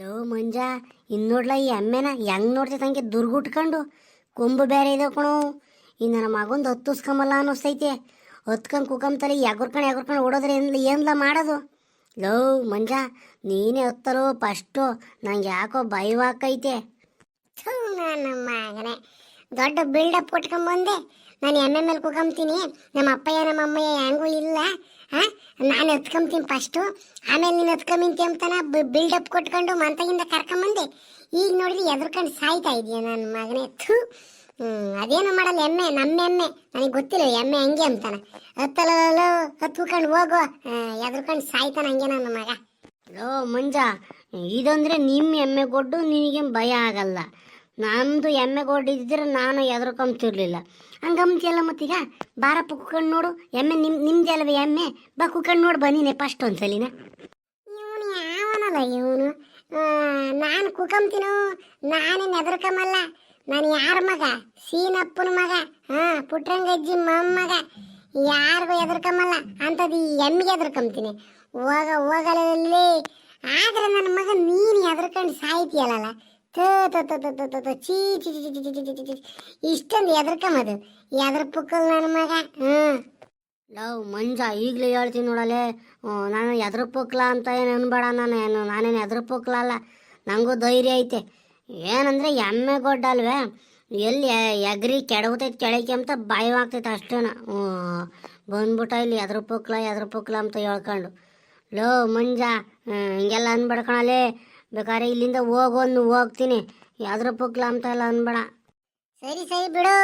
Low ಮಂಜ ಇನ್ನು ನೋಡ್ಲ ಈ ಎಮ್ಮೆನ ಹೆಂಗ್ ನೋಡ್ತೈತೆ ಹಂಗೆ ದುರ್ಗುಟ್ಕೊಂಡು ಕೊಂಬು ಬೇರೆ ಇದೆ ಕಣು. ಈ ನನ್ನ ಮಗೊಂದು ಹತ್ತಿಸ್ಕೊಂಬಲ್ಲ ಅನ್ನಿಸ್ತೈತೆ. ಹತ್ಕೊಂಡು ಕುಕಂತಲಿ ಎಗುರ್ಕೊಂಡು ಎಗುರ್ಕೊಂಡು ಓಡೋದ್ರೆ ಏನ್ಲ ಏನ್ಲ ಮಾಡೋದು? ಲೋ ಮಂಜ, ನೀನೇ ಹತ್ತಲೋ ಫಸ್ಟು ನಂಗೆ ಯಾಕೋ ಭಯವಾಕೈತೆ ದೊಡ್ಡ ಬಿಲ್ಡಪ್ ಕೊಟ್ಕೊಂಬಂದೆ. ನಾನು ಎಮ್ಮೆ ಮೇಲೆ ಕುಕಂಬ್ತೀನಿ. ನಮ್ಮ ಅಪ್ಪಯ್ಯ ನಮ್ಮ ಅಮ್ಮಯ್ಯ ಹೆಂಗೂ ಇಲ್ಲ. ಹಾಂ ನಾನು ಎತ್ಕೊಂತೀನಿ ಫಸ್ಟು ಆಮೇಲೆ ನೀನು ಎತ್ಕೊಂಬಿಂತಿ ಅಂತಾನ ಬಿಲ್ಡಪ್ ಕೊಟ್ಕೊಂಡು ಮಂತಗಿಂದ ಕರ್ಕೊಂಬಂದೆ. ಈಗ ನೋಡಿದ್ರೆ ಎದುರ್ಕೊಂಡು ಸಾಯ್ತಾ ಇದೆಯಾ ನನ್ನ ಮಗನೇ. ಥೂ. ಅದೇನು ಮಾಡಲ್ಲ, ಎಮ್ಮೆ, ನಮ್ಮ ಎಮ್ಮೆ. ನನಗೆ ಗೊತ್ತಿಲ್ಲ, ಎಮ್ಮೆ ಹೆಂಗೆ ಅಂತಾನ. ಹತ್ತಲೋ ಹತ್ಕೊಂಡು ಹೋಗು. ಎದ್ರಕೊಂಡು ಸಾಯ್ತಾನ ಹಂಗೆ ನನ್ನ ಮಗ. ಲೋ ಮುಂಜಾ, ಇದಂದ್ರೆ ನಿಮ್ಮ ಎಮ್ಮೆ ಕೊಟ್ಟು ನಿನಗೇನು ಭಯ ಆಗಲ್ಲ. ನಮ್ಮದು ಎಮ್ಮೆ ಗೋಡಿದ್ರೆ ನಾನು ಎದ್ರಕೊಂತಿರ್ಲಿಲ್ಲ ಹಂಗಂತಿಯಲ್ಲ ಮತ್ತೀಗ? ಬಾರಪ್ಪ ಕುಕ್ಕಂಡು ನೋಡು. ಎಮ್ಮೆ ನಿಮ್, ನಿಮ್ದೆಲ್ಲ ಎಮ್ಮೆ? ಬಾ ಕುಕ್ಕಂಡು ನೋಡು ಬನ್ನಿನೇ ಫಸ್ಟ್ ಒಂದ್ಸಲಿನ. ಇವನು ಯಾವನಲ್ಲ ಇವನು? ನಾನು ಕುಕಂತೀನು ನಾನೇನು ಎದ್ರಕಮಲ್ಲ ನಾನು ಯಾರ ಮಗ? ಸೀನಪ್ಪನ ಮಗ. ಹಾ ಪುಟ್ರಂಗಜ್ಜಿ ಮೊಮ್ಮಗ. ಯಾರಿಗೂ ಎದ್ರಕಮಲ್ಲ ಅಂಥದ್ದು ಈ ಎಮ್ಮಿಗೆ ಎದ್ರಕಂತೀನಿ ಹೋಗ ಹೋಗಲಲ್ಲಿ ಆದ್ರೆ ನನ್ನ ಮಗ ನೀನು ಎದ್ರಕಂಡು ಸಾಯ್ತೀಯಲ್ಲ ಚಿ ಚಿ ಚಿ ಚಿ ಇಷ್ಟೊಂದು ಎದರ್ಕಮದು ಎದ್ರ ಪುಕ್ಕಲ್ ನನ್ನ ಮಗ. ಹಾಂ ಲವ್, ಮಂಜ, ಈಗಲೇ ಹೇಳ್ತೀನಿ ನೋಡಲೆ. ನಾನು ಎದ್ರ ಪುಕ್ಲ ಅಂತ ಏನು ಅನ್ಬೇಡ ನಾನು. ಏನು, ನಾನೇನು ಎದ್ರ ಪುಕ್ಲಲ್ಲ ನನಗೂ ಧೈರ್ಯ ಐತೆ. ಏನಂದ್ರೆ ಎಮ್ಮೆ ಗೊಡ್ಡ ಅಲ್ವೇ ಎಲ್ಲಿ ಎಗ್ರಿ ಕೆಡಗುತ್ತೈತೆ ಕೆಳಕ್ಕೆ ಅಂತ ಭಯವಾಗ್ತೈತೆ ಅಷ್ಟೇನ. ಬಂದ್ಬಿಟ್ಟ ಇಲ್ಲಿ ಎದ್ರ ಪುಕ್ಲ ಎದ್ರ ಪುಕ್ಲ ಅಂತ ಹೇಳ್ಕೊಂಡು. ಲೋ, ಮಂಜ ಹಿಂಗೆಲ್ಲ ಅನ್ಬೇಡ್ಕೊಳಲೇ ಬೇಕಾದ್ರೆ ಇಲ್ಲಿಂದ ಹೋಗೋನು ಹೋಗ್ತೀನಿ. ಯಾವ್ದ್ರ ಪುಕ್ಲ ಅಂತ ಎಲ್ಲ ಅನ್ಬೇಡ. ಸರಿ ಸರಿ ಬಿಡು.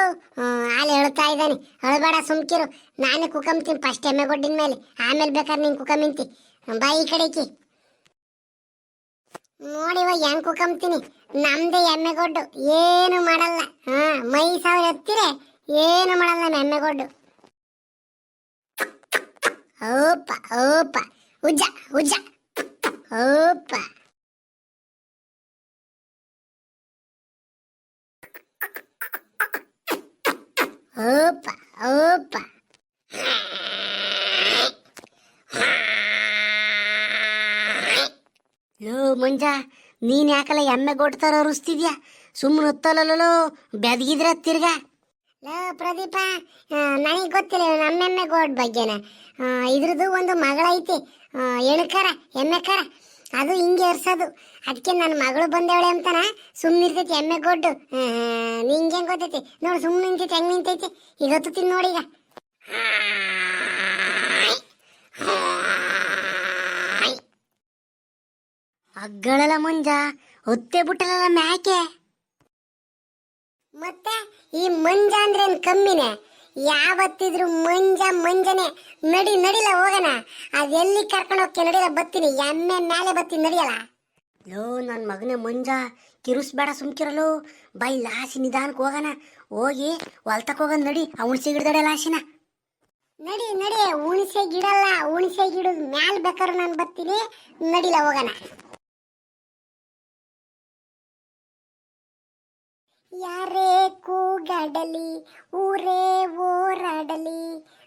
ಅಲ್ಲಿ ಹೇಳ್ತಾ ಇದ್ದಾನೆ. ಹೇಳ್ಬೇಡ ಸುಮ್ಕಿರು. ನಾನೇ ಕುಕಂತೀನಿ ಫಸ್ಟ್ ಎಮ್ಮೆ ಗೊಡ್ಡಿನ ಮೇಲೆ. ಆಮೇಲೆ ಬೇಕಾದ್ರೆ ನೀನು ಕುಕಮಿಂತಿ ಬಾಯಿ ಕಡೆಕಿ. ನೋಡಿ ಇವಾಗ ಹೆಂಗ್ ಕುಕಂತೀನಿ ನಮ್ದೇ ಎಮ್ಮೆ ಏನು ಮಾಡಲ್ಲ. ಹಾ, ಮೈ ಸಾವಿರ ಎತ್ತಿರೆ. ಏನು ಮಾಡಲ್ಲ ನಮ್ಮ ಎಮ್ಮೆ ಗೊಡ್ಡು. ಓಪ ಓಪ ಉಜ್ಜ ಉಜ್ಜ. ಓಪ ಓಪ ಓಪ ಲೋ, ಮಂಜ, ನೀನ್ ಯಾಕಲ್ಲ ಎಮ್ಮೆ ಕೊಡ್ತಾರ ಅರುಸ್ತಿದ್ಯಾ ಸುಮ್ಮನೆ ಹೊತ್ತಲ್ಲೋ ಬೆದಗಿದ್ರೆ ತಿರ್ಗ. ಲೋ, ಪ್ರದೀಪ ನನಗೆ ಗೊತ್ತಿಲ್ಲ ನಮ್ಮೆಮ್ಮೆ ಗೋಡ್ ಬಗ್ಗೆನ. ಇದ್ರದ್ದು ಒಂದು ಮಗಳೈತಿ. ಎಣಕರ, ಎಮ್ಮೆಕರ. ಅದು ಹಿಂಗೆ ಎರ್ಸೋದು. ಅದಕ್ಕೆ ನನ್ನ ಮಗಳು ಬಂದವಳೆ ಅಂತಾನ ಸುಮ್ಮನಿರ್ತೈತಿ ಎಮ್ಮೆ ಗೊಡ್ಡು. ನಿಂಗೆ ಗೊತ್ತೈತಿ? ನೋಡು ಸುಮ್ಮನೆ ನಿಂತೈತಿ, ಹೆಂಗ್ ನಿಂತೈತಿ? ಈಗ ಹತ್ತುತ್ತೀನಿ ನೋಡಿ ಈಗ. ಅಗ್ಗಳಲ್ಲ ಮುಂಜ ಹೊತ್ತೆ ಬಿಟ್ಟಲ್ಲ ಮ್ಯಾಕೆ. ಮತ್ತೆ ಈ ಮಂಜ ಅಂದ್ರೆ ಕಮ್ಮಿನೇ? ಯಾವತ್ತಿದ್ರು ಮಂಜ ಮಂಜನೆ ನಡಿ ನಡಿಲ ಹೋಗಣ. ಎಲ್ಲಿ ಕರ್ಕೊಂಡು ಹೋಗ್ತೀನಿ ನಡಿಲ ಬತ್ತೀನಿ. ಎಮ್ಮೆ ಮೇಲೆ ಬತ್ತೀನಿ ನಡಿಯಲ್ಲ. ಲೋ ನನ್ನ ಮಗನೇ ಮಂಜ ಕಿರುಸ್ಬೇಡ ಸುಮ್ಕಿರಲು. ಬೈ ಲಾಸಿ ನಿಧಾನಕ್ಕೆ ಹೋಗೋಣ. ಹೋಗಿ ಹೊಲ್ತಕ್ಕೆ ಹೋಗೋಣ ನಡಿ. ಅವನು ಸಿಗಿಡ್ದಡೆ ಲಾಸಿನ. ನಡಿ ನಡಿ. ಉಣಿಸೆ ಗಿಡಲ್ಲ. ಉಣಿಸೆ ಗಿಡದ ಮ್ಯಾಲ್ ಬೇಕಾದ್ರೆ ನಾನು ಬರ್ತೀನಿ ನಡಿಲ ಹೋಗಣ. ಯಾರೇ ಕೂಗಾಡಲಿ, ಊರೇ ಓರಾಡಲಿ,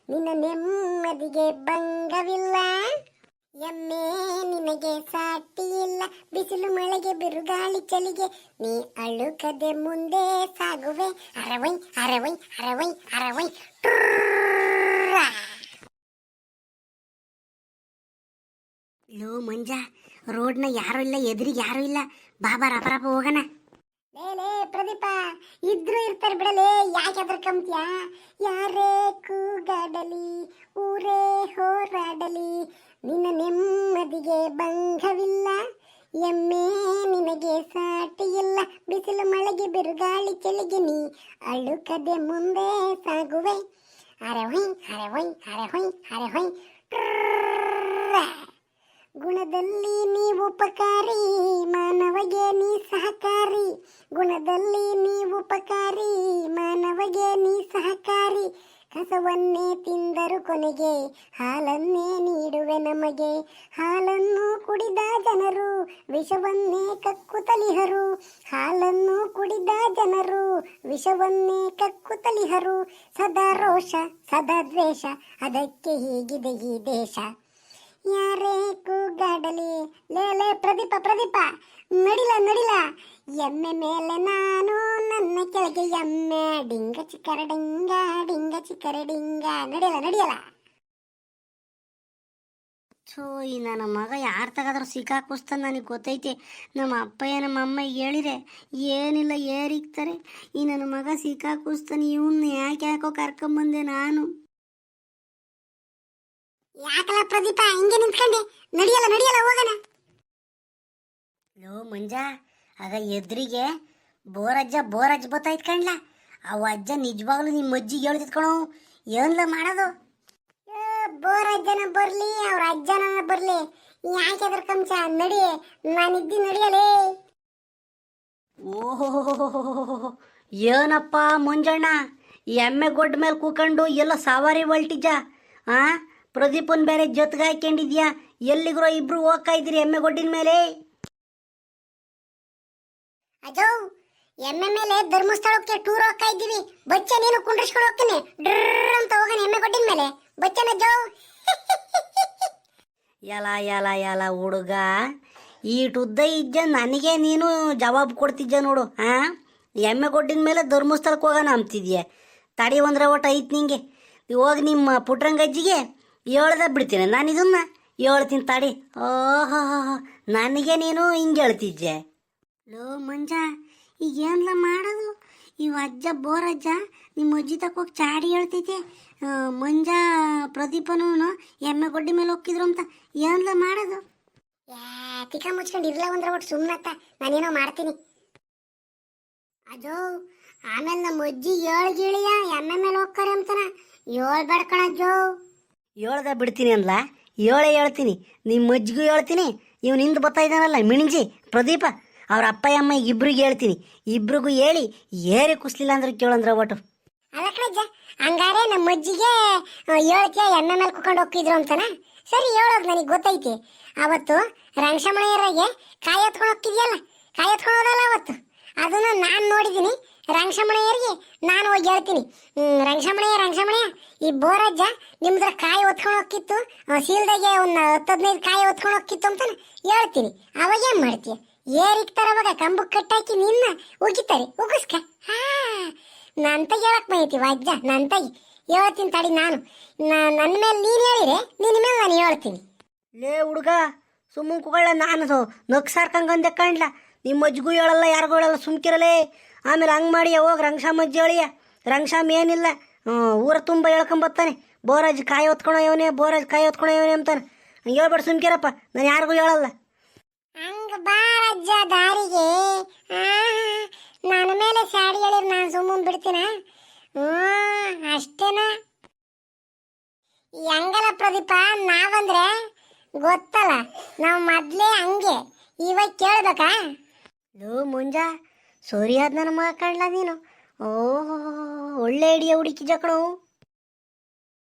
ನಿನ್ನ ನೆಮ್ಮದಿಗೆ ಭಂಗವಿಲ್ಲ. ಎಮ್ಮೆ ನಿನಗೆ ಸಾಟಿ ಇಲ್ಲ, ಬಿಸಿಲು ಮಳೆಗೆ ಬಿರುಗಾಳಿ ಚಳಿಗೆ. ನೀ ಅಳುಕದೆ ಮುಂದೆ ಸಾಗುವೆ. ಅರವೈ ಅರವೈ ಅರವೈ ಅರವೈ. ಲೋ ಮಂಜ, ರೋಡ್ನ ಯಾರು ಇಲ್ಲ, ಎದುರಿಗೆ ಯಾರು ಇಲ್ಲ. ಬಾಬಾ ರಪರಪ ಹೋಗೋಣ. ಲೇ ಪ್ರದೀಪ, ಇದ್ರು ಇರ್ತಾರೆ ಬಿಡಲೇ, ಯಾಕೆ ಅದ್ರ ಕಂಪ್ಯ ಯಾರೇ ಕೂಗಾಡಲಿ, ಊರೇ ಹೋರಾಡಲಿ, ನಿನ್ನ ನೆಮ್ಮದಿಗೆ ಭಂಗವಿಲ್ಲ ಎಮ್ಮೆ ನಿನಗೆ ಸಾಟಿ ಇಲ್ಲ ಬಿಸಿಲು ಮಳೆಗೆ ಬಿರುಗಾಳಿ ಚಳಿಗೆ ನೀ ಅಳುಕದೆ ಮುಂದೆ ಸಾಗುವೆ ಅರೆ ಹೊಯ್ ಅರೆ ಹೊಯ್ ಅರೆ ಹೊಯ್ ಅರೆಹೊಯ್ ಟ್ರರ್ರ. ಗುಣದಲ್ಲಿ ನೀ ಉಪಕಾರಿ, ಮಾನವಗೆ ನೀ ಸಹಕಾರಿ. ಗುಣದಲ್ಲಿ ನೀ ಉಪಕಾರಿ, ಮಾನವಗೆ ನೀ ಸಹಕಾರಿ. ಕಸವನ್ನೇ ತಿಂದರು ಕೊನೆಗೆ ಹಾಲನ್ನೇ ನೀಡುವೆ ನಮಗೆ. ಹಾಲನ್ನು ಕುಡಿದ ಜನರು, ವಿಷವನ್ನೇ ಕಕ್ಕುತ್ತಲಿಹರು ಹಾಲನ್ನು ಕುಡಿದ ಜನರು, ವಿಷವನ್ನೇ ಕಕ್ಕುತ್ತಲಿಹರು ಸದಾ ರೋಷ, ಸದಾ ದ್ವೇಷ, ಅದಕ್ಕೆ ಹೀಗಿದೆ ಈ ದೇಶ. ಯಾರೇ ಕೂಗಾಡಲಿ? ಲೇ ಲೇ, ಪ್ರದೀಪ ಪ್ರದೀಪ. ನಡಿಲ ನಡಿಲ. ಎಮ್ಮೆ ಮೇಲೆ ನಾನು ನನ್ನ ಕೆಳಗೆ ಎಮ್ಮೆ, ಡಿಂಗ ಚಿಕ್ಕರ, ಡಿಂಗ ಡಿಂಗ ಚಿಕ್ಕರ, ಡಿಂಗ. ನಡಿಯಲ್ಲ ನಡಿಯಲ್ಲ? ಸೊ ಈ ನನ್ನ ಮಗ ಯಾರು ತಗದ್ರು ಸಿಕ್ಕಾಕುಸ್ತ ನನಗೆ ಗೊತ್ತೈತೆ. ನಮ್ಮ ಅಪ್ಪಯ್ಯ ನಮ್ಮ ಅಮ್ಮ ಹೇಳಿರೆ, ಏನಿಲ್ಲ ಏರಿಕ್ತಾರೆ ಈ ನನ್ನ ಮಗ ಸಿಕ್ಕಾಕುಸ್ತಾನೆ ಇವನ್ನ ಯಾಕೆ ಯಾಕೋ ಕರ್ಕೊಂಬಂದೆ ನಾನು? ಯಾಕಲ್ಲ ಪ್ರದೀಪ ಹಿಂಗೆ ನಿಂತ್ಕೊಂಡೆ. ನಡಿಯಲ್ಲ ನಡಿಯಲ್ಲ ಹೋಗೋಣ. ಲೋ ಮಂಜ ಆಗ ಎದ್ರಿಗೆ ಬೋರಜ್ಜ ಬೋರಜ್ಜ ಬತ್ತಾಯ್ತು ಕಣ್ಲ. ಅವ ಅಜ್ಜ ನಿಜವಾಗ್ಲೂ ನಿಮ್ಮ ಅಜ್ಜಿಗೆ ಹೇಳ್ತಿತ್ಕೊಳು ಏನ್ಲ ಮಾಡೋದು? ಬೋರಜ್ಜನ ಬರ್ಲಿ ಅವ್ರ ಅಜ್ಜನ ಬರ್ಲಿ. ಯಾಕೆ ಅದ್ರ ಕಂಚ ನಡಿ ನಾನಿದ್ದಿ ನಡಿಯಲೇ. ಓಹೋ ಏನಪ್ಪ ಮುಂಜಣ್ಣ? ಎಮ್ಮೆ ಗೊಡ್ಡ ಮೇಲೆ ಕೂಕೊಂಡು ಎಲ್ಲ ಸವಾರಿ ಹೊಲ್ಟಿಜ ಆ? ಪ್ರದೀಪನ್ ಬೇರೆ ಜೊತೆಗೆ ಹಾಕೊಂಡಿದ್ಯಾ ಎಲ್ಲಿಗ್ರೋ ಇಬ್ರು ಹೋಗ್ತಾ ಇದ್ದೀರಿ ಎಮ್ಮೆ ಗೊಡ್ಡಿನ ಮೇಲೆ? ಅಜೋ ಎಮ್ಮೆ ಮೇಲೆ ಧರ್ಮಸ್ಥಳಕ್ಕೆ ಟೂರ್ ಹೋಗ್ತಾ ಇದ್ದೀವಿ. ಬಚ್ಚ ನೀನು ಕುಂಡ್ರಿಸ್ಕೊಂಡು ಹೋಗ್ತೀನಿ. ಡ್ರರ್ ಅಂತ ಹೋಗೋಣ ಎಮ್ಮೆ ಗೊಡ್ಡಿನ ಮೇಲೆ. ಬಚ್ಚನ ಜೋ ಎಲ ಎಲ ಎಲ ಹುಡುಗ. ಈಟುದ್ದ ಇಜ್ಜ ನನಗೆ ನೀನು ಜವಾಬ್ ಕೊಡ್ತಿದ್ಯ ನೋಡು ಹಾ ಎಮ್ಮೆ ಗೊಡ್ಡಿನ ಮೇಲೆ ಧರ್ಮಸ್ಥಳಕ್ಕೆ ಹೋಗೋಣ ಅಂತಿದ್ಯ? ತಡಿ ಒಂದ್ರೆ ಒಟ್ಟು ಐತ್ ನಿಂಗೆ. ಹೋಗಿ ನಿಮ್ಮ ಪುಟ್ರಂಗಜ್ಜಿಗೆ ಹೇಳ್ದ ಬಿಡ್ತೀನಿ. ನಾನು ಇದನ್ನ ಹೇಳ್ತೀನಿ ತಾಡಿ ಓಹೋ, ನನಗೆ ನೀನು ಹಿಂಗೆ ಹೇಳ್ತಿದ್ದೆ ಲೋ ಮಂಜ ಈಗ ಏನ್ಲ ಮಾಡೋದು? ಇವ ಅಜ್ಜ, ಬೋರಜ್ಜ ನಿಮ್ಮ ಅಜ್ಜಿ ತಕ್ಕ ಹೋಗಿ ಚಾಡಿ ಹೇಳ್ತೈತೆ ಮಂಜ, ಪ್ರದೀಪನು ಎಮ್ಮೆ ಗೊಡ್ಡಿ ಮೇಲೆ ಹೋಗಿದ್ರು ಅಂತ. ಏನ್ಲ ಮಾಡೋದು? ತಿಕ್ಕ ಮುಚ್ಕೊಂಡು ಇರ್ಲ ಅಂದ್ರೆ ಒಟ್ಟು ಸುಮ್ಮನತ್ತ ನಾನೇನೋ ಮಾಡ್ತೀನಿ. ಅಜೋ ಆಮೇಲೆ ನಮ್ಮ ಅಜ್ಜಿ ಏಳು ಗೀಳಿಯ ಎಮ್ಮೆ ಮೇಲೆ ಹೋಗ್ತಾರೆ ಅಂತಾನ. ಏಳು ಬಡ್ಕಣ ಜೋ ಹೇಳ್ದ ಬಿಡ್ತೀನಿ ಅನ್ಲ ಹೇಳೇ ಹೇಳ್ತೀನಿ. ನಿಮ್ಮ ಅಜ್ಜಿಗೂ ಹೇಳ್ತೀನಿ. ಇವ್ನು ಹಿಂದೆ ಬರ್ತಾ ಇದ್ದಾನಲ್ಲ ಮಿಣಿಂಜಿ, ಪ್ರದೀಪ. ಅವ್ರ ಅಪ್ಪ ಅಮ್ಮ ಇಬ್ರಿಗೆ ಹೇಳ್ತೀನಿ. ಇಬ್ರಿಗೂ ಹೇಳಿ, ಏರಿ ಕುಸ್ಲಿಲ್ಲ ಅಂದ್ರೆ ಕೇಳಂದ್ರ ಒಟ್ಟು. ಹಂಗಾರೆ ನಮ್ಮ ಅಜ್ಜಿಗೆ ಏಳಕ್ಕೆ ಎಣ್ಣೆ ಮೇಲೆ ಕುಕೊಂಡು ಹೋಗ್ತಿದ್ರು ಅಂತಾನ? ಸರಿ ಹೇಳೋದು ನನಗೆ ಗೊತ್ತೈತಿ. ಅವತ್ತು ರಂಗಶಮಣಯ್ಯರಿಗೆ ಕಾಯಿ ಎತ್ಕೊಂಡು ಹೋಗ್ತಿದ್ಯಲ್ಲ? ಕಾಯಿ ಎತ್ಕೊಂಡು ಹೋದಲ್ಲ ಅವತ್ತು? ಅದನ್ನ ನಾನು ನೋಡಿದ್ದೀನಿ ರಂಗಶಮಣಯ್ಯರಿಗೆ ನಾನು ಹೋಗಿ ಹೇಳ್ತೀನಿ. ಹ್ಮ್, ರಂಗಶಮಣಯ್ಯ ರಂಗಶಮಣಯ್ಯ ಈ ಬೋರಜ್ಜ ನಿಮ್ದ್ರ ಕಾಯಿ ಹೊತ್ಕೊಂಡು ಹೋಗ್ತಿತ್ತು. ಸೀಲ್ದಾಗೆ ಒಂದು ಹತ್ತು ಹದಿನೈದು ಕಾಯಿ ಹೊತ್ಕೊಂಡು ಹೋಗ್ತಿತ್ತು ಅಂತ ಹೇಳ್ತೀನಿ. ಅವಾಗ ಏನ್ ಮಾಡ್ತೀಯ? ಏರಿಕ್ತಾರ ಅವಾಗ ಕಂಬಕ್ಕೆ ಕಟ್ಟಾಕಿ ನಿನ್ನ ಉಗಿತಾರೆ. ಉಗಿಸ್ಕ. ಹಾ. ನಂತ ಹೇಳಕ್ ಬಂದೈತಿ ವಾಜ್ಜ ನಂತ ಹೇಳ್ತೀನಿ ತಡಿ ನಾನು. ನನ್ನ ಮೇಲೆ ನೀನು ಹೇಳಿರೆ ನಿನ್ನ ಮೇಲೆ ನಾನು ಹೇಳ್ತೀನಿ. ಲೇ ಹುಡುಗ ಸುಮ್ಮನೆ ಕುಗಳ ನಾನು. ನಗ್ಸಾರ್ಕಂಗಂದೆ ಕಂಡ್ಲ ನಿಮ್ಮ ಅಜ್ಜಿಗೂ ಹೇಳಲ್ಲ ಯಾರಿಗೂ ಹೇಳಲ್ಲ ಸುಮ್ಕಿರಲೇ. ಆಮೇಲೆ ಹಂಗೆ ಮಾಡಿ ಹೋಗಿ ರಂಗಶಾಮ ಅಜ್ಜಿ ಹೇಳಿಯ ರಂಗಶಾಮ ಏನಿಲ್ಲ ಊರ ತುಂಬ ಹೇಳ್ಕೊಂಬತ್ತಾನೆ ಬೋರಾಜ್ ಕಾಯಿ ಹೊತ್ಕೊಳೋ ಇವನೇ ಬೋರಾಜ್ ಕಾಯಿ ಹೊತ್ಕೊಳೋ ಇವನೇ ಅಂತಾನೆ. ಹೇಳ್ಬೇಡ ಸುಮ್ಕಿರಪ್ಪ ನಾನು ಯಾರಿಗೂ ಹೇಳಲ್ಲ. ಹಂಗ ಬಾರಜ್ಜ ದಾರಿಗೆ. ನನ್ನ ಮೇಲೆ ಸಾಡಿ ಹೇಳಿರ್ ನಾನು ಸುಮ್ಮನೆ ಬಿಡ್ತೀನ? ಅಷ್ಟೇನಾ? ಹಂಗಲ್ಲ ಪ್ರದೀಪ ನಾವಂದ್ರೆ ಗೊತ್ತಲ್ಲ ನಾವು ಮೊದಲೇ ಹಂಗೆ. ಇವಾಗ ಕೇಳ್ಬೇಕಾ? ಲೋ ಮುಂಜ ಸರಿಯಾದ ನನ್ನ ಮಗ ನೀನು. ಓಹೋ ಒಳ್ಳೆ ಐಡಿಯಾ ಹುಡುಕಿ ಜಕಣವು